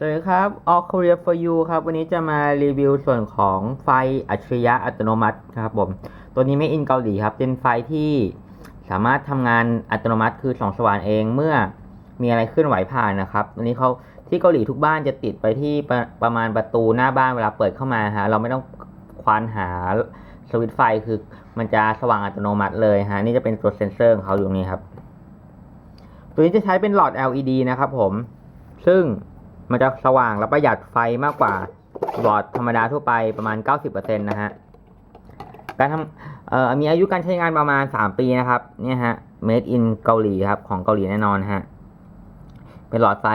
สวัสดีครับ All Korea for you ครับ วันนี้จะมารีวิวส่วนของไฟอัจฉริยะอัตโนมัติครับผม ตัวนี้ไม่อินเกาหลีครับ เป็นไฟที่สามารถทำงานอัตโนมัติคือส่องสว่างเองเมื่อมีอะไรเคลื่อนไหวผ่านนะครับวันนี้เขาที่เกาหลีทุกบ้านจะติดไปที่ประประมาณประตูหน้าบ้านเวลาเปิดเข้ามาฮะเราไม่ต้องควานหาสวิตช์ไฟคือมันจะสว่างอัตโนมัติเลยฮะนี่จะเป็นตัวเซ็นเซอร์ของเขาอยู่นี้ครับ ตัวนี้จะใช้เป็นหลอด LED นะครับผม ซึ่ง มันจะสว่างและประหยัดไฟมากกว่าหลอดธรรมดาทั่วไปประมาณ 90%นะฮะ การทำเอ่อมีอายุการใช้งานประมาณ 3 ปีนะครับ เนี่ยฮะ made in เกาหลีครับ ของเกาหลีแน่นอนฮะ เป็นหลอดไฟ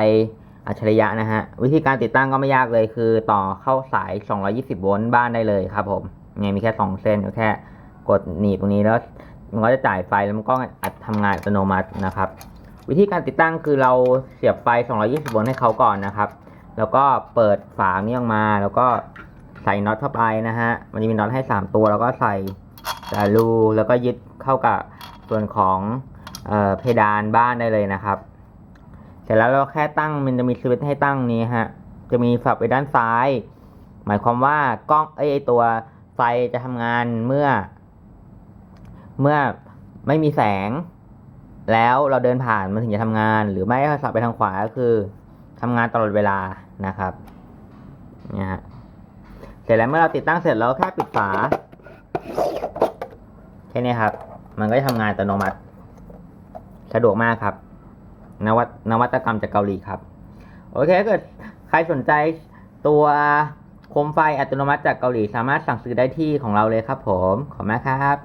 อัจฉริยะนะฮะ วิธีการติดตั้งก็ไม่ยากเลยคือต่อเข้าสาย 220 โวลต์บ้านได้เลยครับผมเนี่ยมีแค่ 2 เส้นก็แค่กดหนีบตรงนี้แล้ว มันก็จะจ่ายไฟแล้วมันก็อัดทำงานอัตโนมัตินะครับ วิธีการติดตั้งคือเราเสียบไฟ 220 โวลต์ให้เขาก่อนนะครับ แล้วก็เปิดฝานี้ออกมา แล้วก็ใส่น็อตเข้าไปนะฮะ มันจะมีน็อตให้ 3 ตัว แล้วก็ใส่แต่รูแล้วก็ยึดเข้ากับส่วนของเออเพดานบ้านได้เลยนะครับ เสร็จแล้วเราแค่ตั้งมันจะมีสวิตช์ให้ตั้งนี้ฮะ จะมีฝักไปด้านซ้าย หมายความว่ากล้องไอ้ตัวไฟจะทำงานเมื่อ เมื่อไม่มีแสง แล้วเราเดินผ่านมันถึงจะทำงาน หรือไม่ก็สับไปทางขวาก็คือทำงานตลอดเวลานะครับเนี่ยฮะเสร็จแล้วเมื่อเราติดตั้งเสร็จเราก็แค่ปิดฝาแค่นี้ครับ มันก็จะทำงานอัตโนมัติ สะดวกมากครับ นวัตนวัตกรรมจากเกาหลีครับ โอเคถ้าเกิดใครสนใจตัวโคมไฟอัตโนมัติจากเกาหลี สามารถสั่งซื้อได้ที่ของเราเลยครับผม ขอบคุณมากครับ